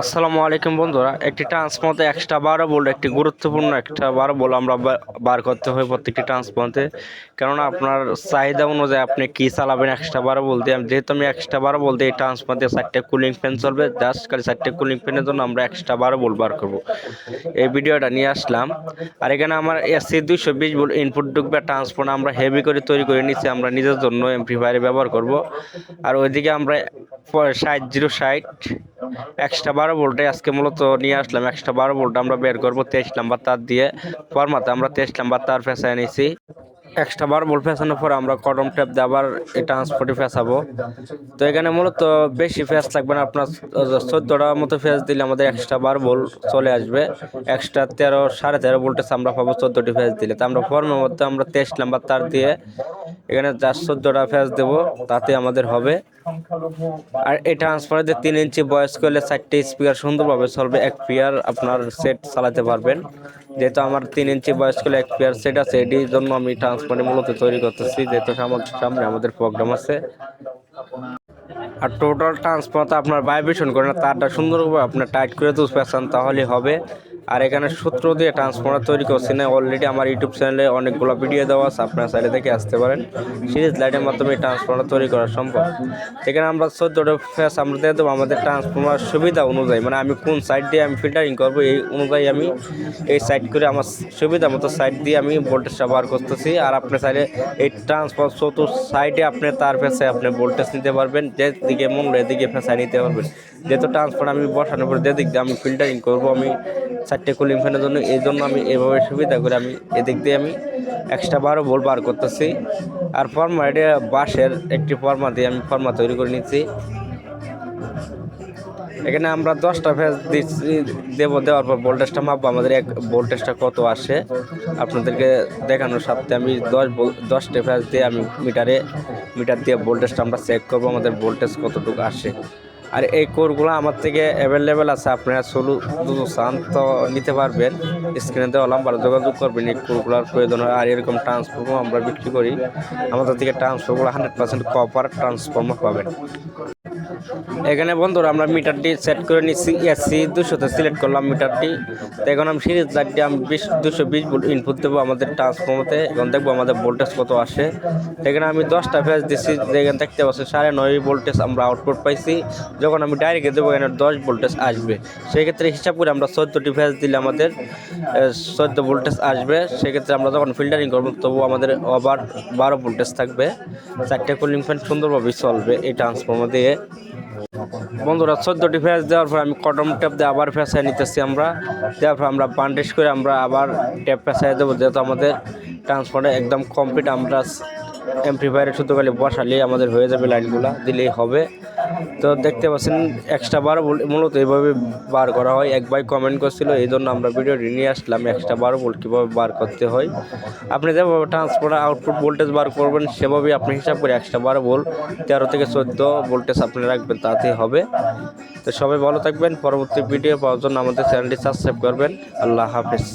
আসসালামু আলাইকুম বন্ধুরা, একটি ট্রান্সফর্মতে এক্সট্রা বারো বোল্ট একটি গুরুত্বপূর্ণ একটা বারো বোল্ট আমরা বার করতে হয় প্রত্যেকটি ট্রান্সফর্মতে কেননা আপনার চাহিদা অনুযায়ী আপনি কি চালাবেন এক্সট্রা বারো বলতে যেহেতু আমি এক্সট্রা বারো বলতে, এই ট্রান্সফর্মতে চারটে কুলিং ফ্যান চলবে জাস্ট খালি চারটে কুলিং ফ্যানের জন্য আমরা এক্সট্রা বারো বোল্ট বার করব। এই ভিডিওটা নিয়ে আসলাম। আর এখানে আমার এসি দুইশো বিশ বোল্ট ইনপুট ঢুকবে ট্রান্সফর্ম আমরা হেভি করে তৈরি করে নিচ্ছি, আমরা নিজের জন্য এমপ্লিফায়ারে ব্যবহার করব। আর ওইদিকে আমরা ষাট জিরো ষাট এক্সট্রা বারো ভোল্টে আজকে মূলত নিয়ে আসলাম এক্সট্রা বারো ভোল্ট আমরা বের করব তেইশ নাম্বার তার দিয়ে। পর মাথায় আমরা তেইশ নাম্বার তার ফেঁসে নিয়েছি এক্সট্রা বারো ভোল্ট ফেসানোর পর আমরা কটম ট্যাপ দিয়ে আবার এই ট্রান্সপোর্টে ফেসাবো তো এখানে মূলত বেশি ফেস লাগবে না, আপনার চোদ্দোটা মতো ফেস দিলে আমাদের এক্সট্রা বারো ভোল্ট চলে আসবে। এক্সট্রা তেরো, সাড়ে তেরো ভোল্টেজ আমরা পাবো চোদ্দোটি ফেস দিলে। তো আমরা ফর্মের মধ্যে আমরা তেইশ নাম্বার তার দিয়ে এখানে যার চোদ্দোটা ফেস দেবো, তাতে আমাদের হবে। আর এই ট্রান্সফারে তিন ইঞ্চি বয়স করলে চারটে স্পিকার সুন্দরভাবে চলবে, এক পেয়ার আপনার সেট চালাতে পারবেন। যেহেতু আমার তিন ইঞ্চি বয়স্ক এক পেয়ার সেট আছে, এটির জন্য আমি ট্রান্সপোর্টের মূলত তৈরি করতেছি। যেহেতু সামনে আমাদের প্রোগ্রাম আছে। আর টোটাল ট্রান্সপোর্ট আপনার ভাইব্রেশন করে না, তারটা সুন্দরভাবে আপনার টাইট করে তুলতে পারছেন তাহলে হবে। আর এখানে সূত্র দিয়ে ট্রান্সফর্মার তৈরি করছি। না অলরেডি আমার ইউটিউব চ্যানেলে অনেকগুলো ভিডিও দেওয়া আছে, আপনার সাইডে থেকে আসতে পারেন। সিরিজ লাইটের মাধ্যমে ট্রান্সফর্মার তৈরি করা সম্ভব। এখানে আমরা চোদ্দোটা ফেস আমরা দিয়ে দেবো। আমাদের ট্রান্সফর্মার সুবিধা অনুযায়ী মানে আমি কোন সাইড দিয়ে আমি ফিল্টারিং করব, এই অনুযায়ী আমি এই সাইড করে আমার সুবিধা মতো সাইড দিয়ে আমি ভোল্টেজটা বার করতেছি। আর আপনার সাইডে এই ট্রান্সফার চতুর্থ সাইডে আপনি তার ফেসে আপনি ভোল্টেজ নিতে পারবেন। যেদিকে মন এদিকে ফেসায় নিতে পারবেন। যেহেতু ট্রান্সফার আমি বসানোর পর যেদিক দিয়ে আমি ফিল্টারিং করব, আমি চারটে কুলিং ফ্যানের জন্য, এই জন্য আমি এভাবে সুবিধা করে আমি এদিক দিয়ে আমি এক্সট্রা বারো ভোল্ট বার করতেছি। আর ফর্মা এটা বাঁশের একটি ফর্মা দিয়ে আমি ফর্মা তৈরি করে নিচ্ছি। এখানে আমরা দশটা ফেজ দিচ্ছি, দেবো, দেওয়ার পর ভোল্টেজটা মাপবো। আমাদের এক ভোল্টেজটা কত আসে, আপনাদেরকে দেখানোর সাথে আমি দশ দশটা ফেজ দিয়ে আমি মিটারে মিটার দিয়ে ভোল্টেজটা আমরা চেক করব, আমাদের ভোল্টেজ কতটুকু আসে। আর এই কোরগুলো আমার থেকে অ্যাভেলেবেল আছে, আপনারা সলু চান তো নিতে পারবেন। স্ক্রিনে দেওয়া নাম্বার যোগাযোগ করবেন, এই কোরগুলোর প্রয়োজন হয়। আর এরকম ট্রান্সফর্মার আমরা বিক্রি করি, আমাদের থেকে ট্রান্সফর্মগুলো হান্ড্রেড পার্সেন্ট কপার ট্রান্সফর্মার পাবেন। এখানে বন্ধুরা আমরা মিটারটি সেট করে নিচ্ছি এসি দুশোতে সিলেক্ট করলাম মিটারটি। তো এখন আমি সিরিজ লাইটটি আমি বিশ, দুশো বিশ ভোল্ট ইনপুট দেবো আমাদের ট্রান্সফর্মতে এখন দেখব আমাদের ভোল্টেজ কত আসে। এখানে আমি দশটা ফেজ দিচ্ছি এখানে দেখতে পাচ্ছি সাড়ে নয় ভোল্টেজ আমরা আউটপুট পাইছি। যখন আমি ডাইরেক্ট দেবো, এখানে দশ ভোল্টেজ আসবে। সেক্ষেত্রে হিসাব করে আমরা চোদ্দোটি ফেজ দিলে আমাদের চোদ্দ ভোল্টেজ আসবে। সেক্ষেত্রে আমরা যখন ফিল্টারিং করব, তবু আমাদের আবার বারো ভোল্টেজ থাকবে। চারটে কুলিং ফ্যান সুন্দরভাবে চলবে এই ট্রান্সফর্মার দিয়ে। বন্ধুরা, চোদ্দটি ফ্যাস দেওয়ার পর আমি কটন ট্যাপ দিয়ে আবার ফেঁসাই নিতেছি আমরা। দেওয়ার পর আমরা বান্ডেজ করে আমরা আবার ট্যাপ ফেঁসাই দেবো, যেহেতু আমাদের ট্রান্সফারে একদম কমপ্লিট আমরা এমপ্লিফায়ারে শুধু খালি বসালেই আমাদের হয়ে যাবে লাইনগুলো দিলেই হবে। তো দেখতে পাচ্ছেন এক্সট্রা বার মূলত এইভাবে বার করা হয়। এক ভাই কমেন্ট করছিল এই জন্য আমরা ভিডিওটি নিয়ে আসলাম এক্সট্রা বার ভোল্ট কীভাবে বার করতে হয়? আপনি যেভাবে ট্রান্সফার আউটপুট ভোল্টেজ বার করবেন, সেভাবেই আপনি হিসাব করে এক্সট্রা বার ভোল্ট তেরো থেকে চোদ্দ ভোল্টেজ আপনি রাখবেন, তাতেই হবে। তো সবাই ভালো থাকবেন, পরবর্তী ভিডিও পাওয়ার জন্য আমাদের চ্যানেলটি সাবস্ক্রাইব করবেন। আল্লাহ হাফিজ।